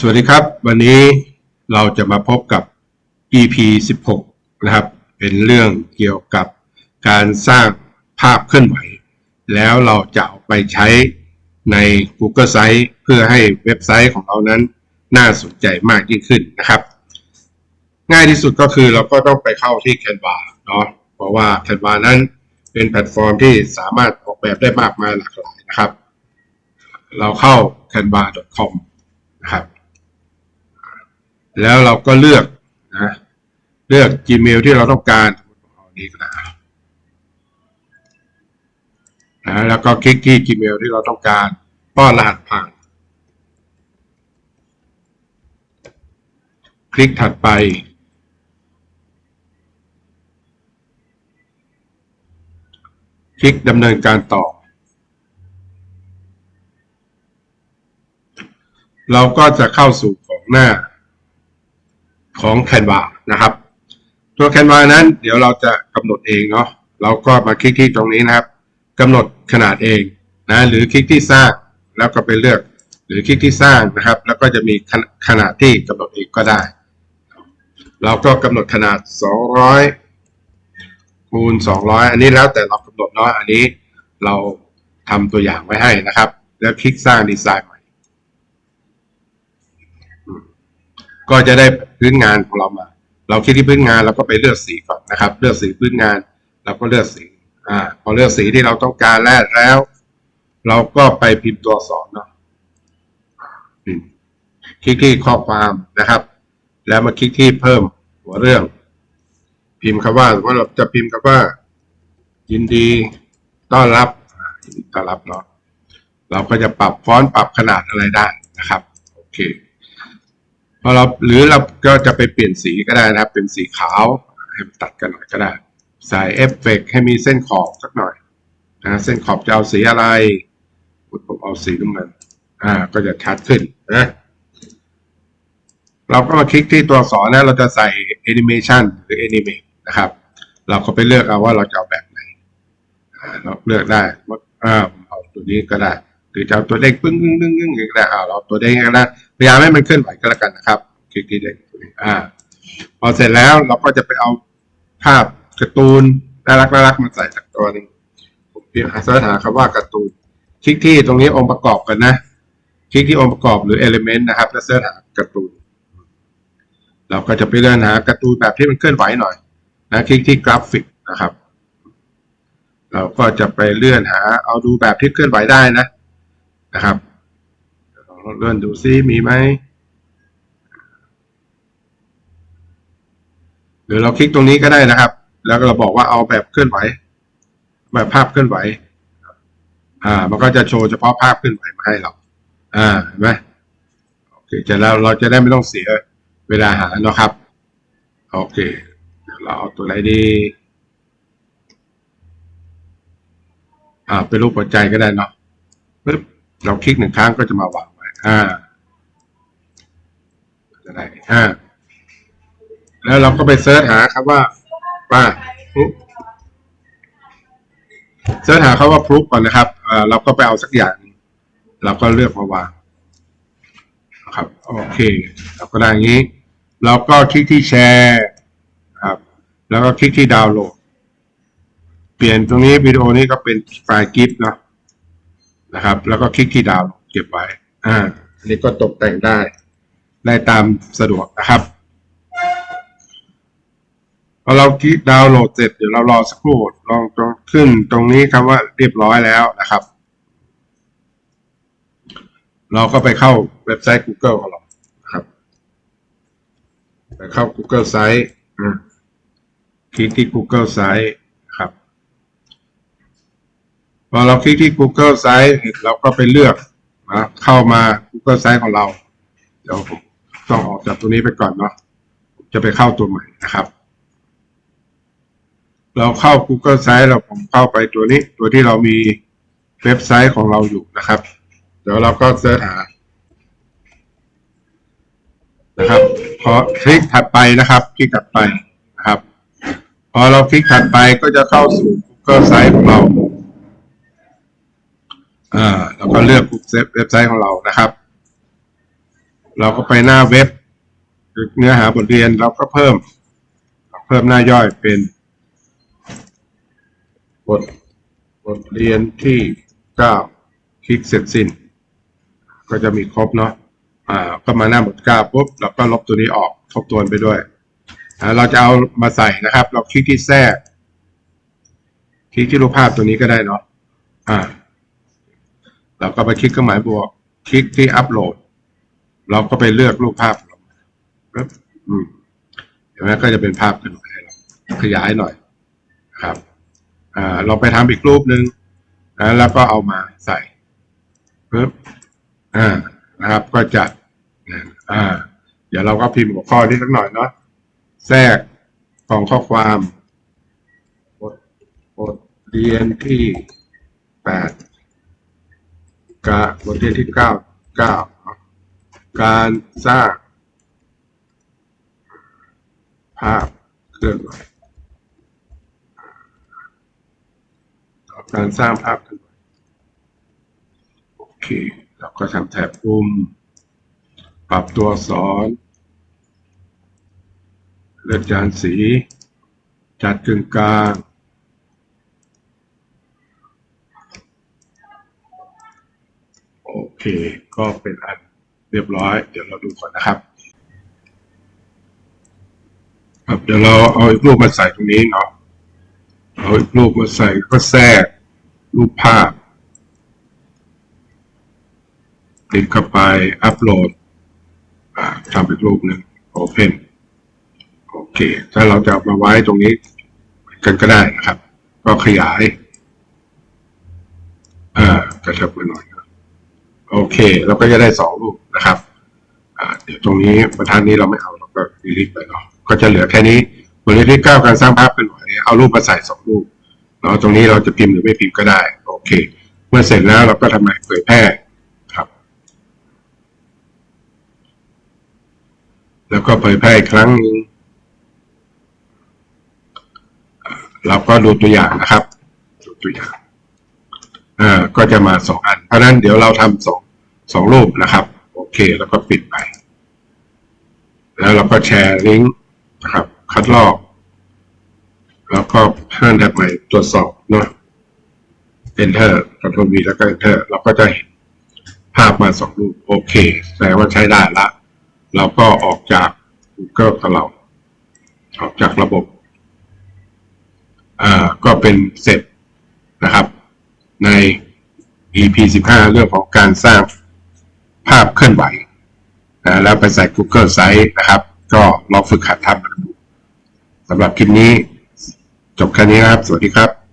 สวัสดีครับ วันนี้เราจะมาพบกับ EP 16 นะครับ เป็นเรื่องเกี่ยวกับการสร้างภาพเคลื่อนไหว แล้วเราจะเอาไปใช้ใน Google Sites เพื่อให้เว็บไซต์ของเรานั้นน่าสนใจมากยิ่งขึ้นนะครับ ง่ายที่สุดก็คือเราก็ต้องไปเข้าที่ Canva เนาะเพราะว่า Canva นั้นเป็นแพลตฟอร์มที่สามารถออกแบบได้มากมายหลากหลายนะครับ เราเข้า canva.com นะครับ แล้วเราก็เลือกนะเลือก Gmail ที่เราต้องการเอานี้ก็ได้นะแล้วก็คลิกที่ Gmail ที่เราต้องการป้อนรหัสผ่าน คลิกถัดไป คลิกดำเนินการต่อ เราก็จะเข้าสู่ของหน้า ของ Canva นะครับ ตัว Canva นั้นเดี๋ยวเราจะกำหนดเองเนาะเราก็มาคลิกที่ตรงนี้นะครับกำหนดขนาดเองนะหรือคลิกที่สร้างแล้วก็ไปเลือกหรือคลิกที่สร้างนะครับ แล้วก็จะมีขนาดที่กำหนดเองก็ได้ เราก็กำหนดขนาด 200คูณ200 อันนี้แล้วแต่เรากำหนดเนาะอันนี้เราทำตัวอย่างไว้ให้นะครับ แล้วคลิกสร้างดีไซน์ใหม่ ก็จะได้พื้นงานของเรามา เราคลิกที่พื้นงานเราก็ไปเลือกสีก่อนนะครับ เลือกสีพื้นงานเราก็เลือกสี อ่า พอเลือกสีที่เราต้องการแล้วแล้ว เราก็ไปพิมพ์ตัวอักษรเนาะคลิกที่ข้อความนะครับ แล้วมาคลิกที่เพิ่มหัวเรื่อง พิมพ์คำว่าว่าเราจะพิมพ์คำว่า ยินดีต้อนรับยินดีต้อนรับเนาะเราก็จะปรับฟอนต์ปรับขนาดอะไรได้นะครับ โอเค พอเราหรือเราก็จะไปเปลี่ยนสีก็ได้นะครับ เป็นสีขาวให้มันตัดกันหน่อยก็ได้ ใส่เอฟเฟกต์ให้มีเส้นขอบสักหน่อยนะเส้นขอบจะเอาสีอะไรผมเอาสีน้ำเงินอ่า ก็จะชัดขึ้นนะเราก็มาคลิกที่ตัวอักษรนะ เราจะใส่แอนิเมชันหรือแอนิเมตนะครับ เราก็ไปเลือกเอาว่าเราจะเอาแบบไหนเราเลือกได้อ่าเอาตัวนี้ก็ได้ รือจะเอาตัวเลขปึ้งปึ้งปึ้งปึ้งอย่างได้อ่าเราเอาตัวเลขก็ได้พยายามให้มันเคลื่อนไหวก็แล้วกันนะครับ คลิกที่เลขอ่า พอเสร็จแล้วเราก็จะไปเอาภาพการ์ตูนน่ารักน่ารักมาใส่สักตัวนึงผมพิมพ์หาเสิร์ชหาคำว่าการ์ตูนคลิกที่ตรงนี้องค์ประกอบกันนะ คลิกที่องค์ประกอบหรือ element นะครับ แล้วเสิร์ชหาการ์ตูน เราก็จะไปเลื่อนหาการ์ตูนแบบที่มันเคลื่อนไหวหน่อยนะคลิกที่กราฟิกนะครับ เราก็จะไปเลื่อนหา เอาดูแบบที่เคลื่อนไหวได้นะ นะครับลองเลื่อนดูซิมีไหมหรือเราคลิกตรงนี้ก็ได้นะครับ แล้วเราบอกว่าเอาแบบเคลื่อนไหว แบบภาพเคลื่อนไหว อ่า มันก็จะโชว์เฉพาะภาพเคลื่อนไหวมาให้เรา อ่าเห็นไหมโอเคจะแล้วเราจะได้ไม่ต้องเสียเวลาหาเนาะครับ โอเคเดี๋ยวเราเอาตัวไหนดี อ่า เป็นรูปหัวใจก็ได้เนาะปึ๊บ เราคลิกหนึ่งครั้งก็จะมาวางไว้อ่าจะได้อ่าแล้วเราก็ไปเซิร์ชหาครับว่าว่าพลุเสิร์ชหาคำว่าพลุก่อนนะครับเอ่อเราก็ไปเอาสักอย่าง เราก็เลือกมาวางครับ โอเค เราก็ได้อย่างนี้ เราก็คลิกที่แชร์ครับ แล้วก็คลิกที่ดาวน์โหลด เปลี่ยนตรงนี้วิดีโอนี้ก็เป็นไฟล์กิฟต์เนาะ นะครับ แล้วก็คลิกที่ดาวเก็บไว้ อ่า อันนี้ก็ตกแต่งได้ ได้ตามสะดวกนะครับพอเราคลิกดาวน์โหลดเสร็จเดี๋ยวเรารอสักครู่ลองตรงขึ้นตรงนี้คำว่าเรียบร้อยแล้วนะครับ เราก็ไปเข้าเว็บไซต์ Google ของเราครับไปเข้า Google Site คลิกที่ Google Site พอเราคลิกที่ Google Site เราก็ไปเลือกนะเข้ามา Google Site ของเรา เดี๋ยวผมต้องออกจากตัวนี้ไปก่อนเนาะจะไปเข้าตัวใหม่นะครับ เราเข้า Google Site เราผมเข้าไปตัวนี้ ตัวที่เรามีเว็บไซต์ของเราอยู่นะครับ เดี๋ยวเราก็เสิร์ชหานะครับ พอคลิกถัดไปนะครับ คลิกถัดไปนะครับ พอเราคลิกถัดไปก็จะเข้าสู่ Google Site ของเรา อ่าเราก็เลือกเว็บไซต์ของเรานะครับ เราก็ไปหน้าเว็บ เนื้อหาบทเรียนเราก็เพิ่ม เพิ่มหน้าย่อยเป็นบทบทเรียนที่เก้าคลิกเสร็จสิ้น ก็จะมีครบเนาะอ่าก็มาหน้าบทเก้าปุ๊บเราก็ลบตัวนี้ออกทบทวนไปด้วยอ่าเราจะเอามาใส่นะครับ เราคลิกที่แทรก คลิกที่รูปภาพตัวนี้ก็ได้เนาะอ่า เราก็ไปคลิกเครื่องหมายบวก คลิกที่อัปโหลด เราก็ไปเลือกรูปภาพของเราปึ๊บอืมเห็นไหมก็จะเป็นภาพขึ้นมาให้เราขยายหน่อยครับอ่าเราไปทำอีกรูปหนึ่งนะแล้วก็เอามาใส่ปึ๊บอ่านะครับ ก็จัดนะอ่า เดี๋ยวเราก็พิมพ์หัวข้อนี้สักหน่อยเนาะแทรกกองข้อความบทบทเรียนที่ กะบทเรียนที่เก้าเก้าการสร้าง ภาพเคลื่อนไหวการสร้างภาพเคลื่อนไหวโอเคเราก็ทำแถบปุ่มปรับตัวอักษรเลือกจานสี จัดกึ่งกลาง โอ เค ก็เป็นอันเรียบร้อย เดี๋ยวเราดูก่อนนะครับครับเดี๋ยวเราเอาอีกรูปมาใส่ตรงนี้เนาะเอาอีกรูปมาใส่ก็แทรกรูปภาพติดเข้าไปอัปโหลดทำอีกรูปหนึ่ง Open โอเค ถ้าเราจะมาไว้ตรงนี้กันก็ได้นะครับ ก็ขยาย อ่ากระชับไปหน่อย โอเค เราก็จะได้สองรูปนะครับอ่าเดี๋ยวตรงนี้ประธานนี้เราไม่เอาเราก็ดีลิทไปเนาะก็จะเหลือแค่นี้บรียนที่เก้าการสร้างภาพเป็นหน่วยเอารูปมาใส่สองรูปเนาะตรงนี้เราจะพิมพ์หรือไม่พิมพ์ก็ได้ โอเค เมื่อเสร็จแล้วเราก็ทำไมเผยแพร่ครับ แล้วก็เผยแพร่อีกครั้งหนึงอ่าเราก็ดูตัวอย่างนะครับ ดูตัวอย่าง อ่าก็จะมาสองอัน เพราะนั้นเดี๋ยวเราทำสองสองรูปนะครับ โอเค แล้วก็ปิดไป แล้วเราก็แชร์ลิงก์นะครับ คัดลอก แล้วก็ห้ามแท็บใหม่ตรวจสอบเนาะ enter Ctrl V แล้วก็ enter เราก็จะเห็นภาพมาสองรูป โอเค แสดงว่าใช้ได้ละ เราก็ออกจาก Google ของเรา ออกจากระบบ อ่า ก็เป็นเสร็จนะครับ ใน EP 15 เรื่องของการสร้างภาพเคลื่อนไหวนะแล้วไปใส่ Google Sites นะครับ ก็ลองฝึกหัดทำกันดูสำหรับคลิปนี้ จบแค่นี้ครับ สวัสดีครับ